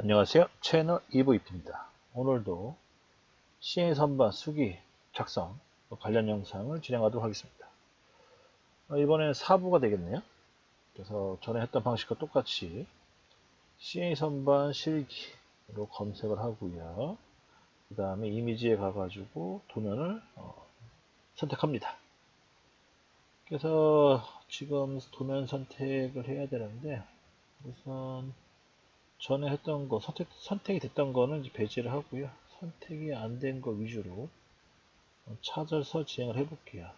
안녕하세요. 채널 이브이프입니다. 오늘도 CA 선반 수기 작성 관련 영상을 진행하도록 하겠습니다. 어, 이번에는 4부가 되겠네요. 그래서 전에 했던 방식과 똑같이 CA 선반 실기로 검색을 하고요. 그 다음에 이미지에 가가지고 도면을 어, 선택합니다. 그래서 지금 도면 선택을 해야 되는데 우선 전에 했던 거 선택, 선택이 됐던 거는 배제를 하고요. 선택이 안 된 거 위주로 찾아서 진행을 해 볼게요.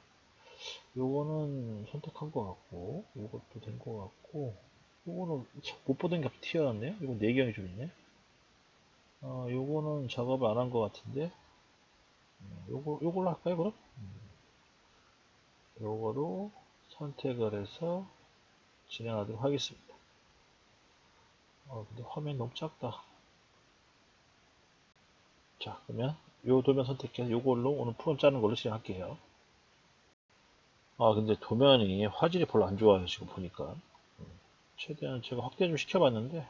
요거는 선택한 것 같고, 요것도 된 것 같고, 요거는 못 보던 게 튀어나왔네요. 요거 내경이 좀 있네. 어, 요거는 작업을 안 한 것 같은데, 음, 요거, 요걸로 할까요, 그럼? 음. 요거로 선택을 해서 진행하도록 하겠습니다. 어, 근데 화면이 너무 작다. 자, 그러면 요 도면 선택해서 요걸로 오늘 프롬 짜는 걸로 시작할게요. 아, 근데 도면이 화질이 별로 안 좋아요, 지금 보니까. 최대한 제가 확대 좀 시켜봤는데,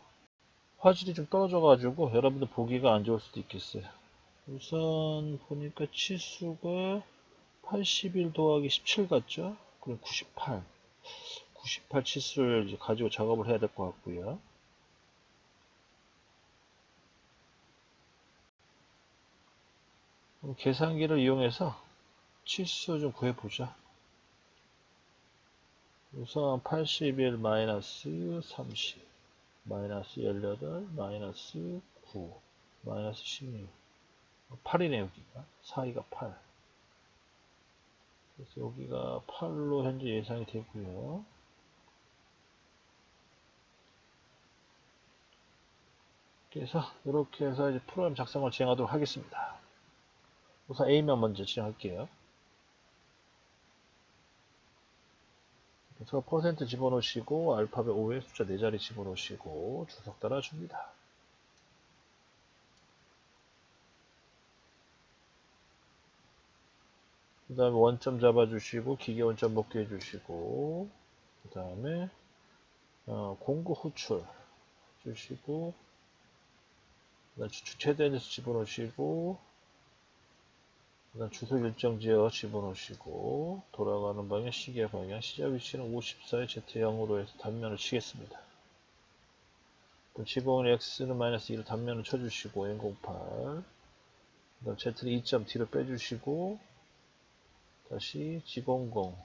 화질이 좀 떨어져가지고 여러분들 보기가 안 좋을 수도 있겠어요. 우선 보니까 치수가 81 더하기 17 같죠? 그럼 98. 98 치수를 가지고 작업을 해야 될 것 같고요. 계산기를 이용해서 치수 좀 구해보자. 우선 81 마이너스 30 마이너스 18 마이너스 9 마이너스 16 8이네 여기가. 4기가 8 그래서 여기가 8로 현재 예상이 되고요. 그래서 이렇게 해서 이제 프로그램 작성을 진행하도록 하겠습니다 우선 A면 먼저 진행할게요. 그래서 퍼센트 집어넣으시고 알파벳 5에 숫자 4자리 집어넣으시고 주석 따라줍니다. 그 다음에 원점 잡아주시고 기계 원점 먹게 해주시고 그 다음에 어, 공구 호출 주시고 주축 최대한에서 집어넣으시고 그다음 주소 일정 지어 집어넣으시고 돌아가는 방향 시계 방향 시작 위치는 54의 Z0으로 해서 단면을 치겠습니다. 지공은 X는 마이너스 1을 단면을 쳐주시고 N08 그 다음 Z는 2점 뒤로 빼주시고 다시 G00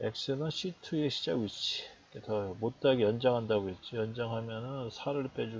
X는 C2의 시작 위치 더 못하게 연장한다고 했지 연장하면은 4를 빼주게